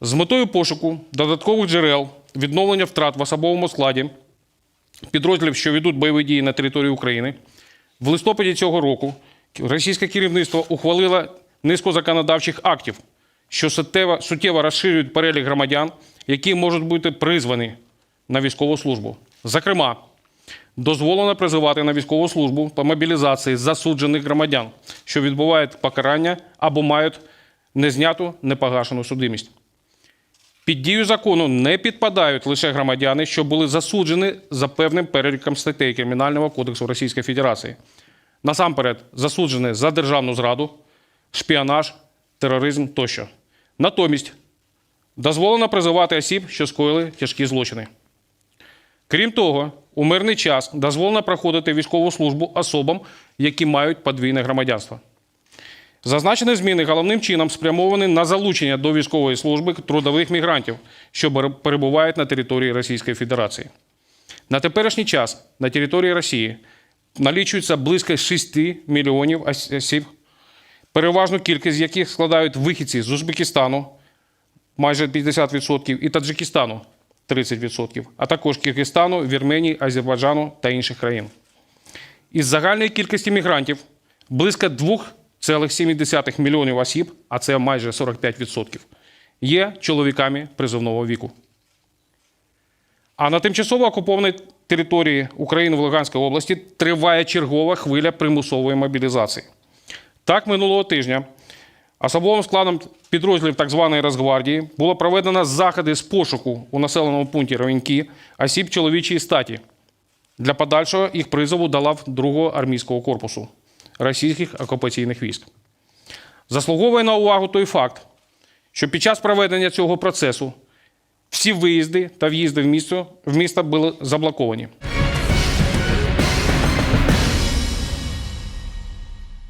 З метою пошуку додаткових джерел відновлення втрат в особовому складі підрозділів, що ведуть бойові дії на території України, в листопаді цього року російське керівництво ухвалило низку законодавчих актів, що суттєво, розширюють перелік громадян, які можуть бути призвані на військову службу. Зокрема, дозволено призивати на військову службу по мобілізації засуджених громадян, що відбувають покарання або мають незняту непогашену судимість. Під дію закону не підпадають лише громадяни, що були засуджені за певним переліком статей Кримінального кодексу Російської Федерації. Насамперед, засуджені за державну зраду, шпіонаж, тероризм тощо. Натомість дозволено призивати осіб, що скоїли тяжкі злочини. Крім того, у мирний час дозволено проходити військову службу особам, які мають подвійне громадянство. Зазначені зміни головним чином спрямовані на залучення до військової служби трудових мігрантів, що перебувають на території Російської Федерації. На теперішній час на території Росії налічується близько 6 мільйонів ос- осіб, переважну кількість яких складають вихідці з Узбекистану майже 50% і Таджикистану 30%, а також Киргизстану, Вірменії, Азербайджану та інших країн. Із загальної кількості мігрантів близько 2,7 мільйонів осіб, а це майже 45%, є чоловіками призовного віку. А на тимчасово окупованій території України в Луганській області триває чергова хвиля примусової мобілізації. Так, минулого тижня особовим складом підрозділів так званої Росгвардії було проведено заходи з пошуку у населеному пункті Ровеньки осіб чоловічої статі для подальшого їх призову до лав 2-го армійського корпусу російських окупаційних військ. Заслуговує на увагу той факт, що під час проведення цього процесу всі виїзди та в'їзди в місто, в місто були заблоковані.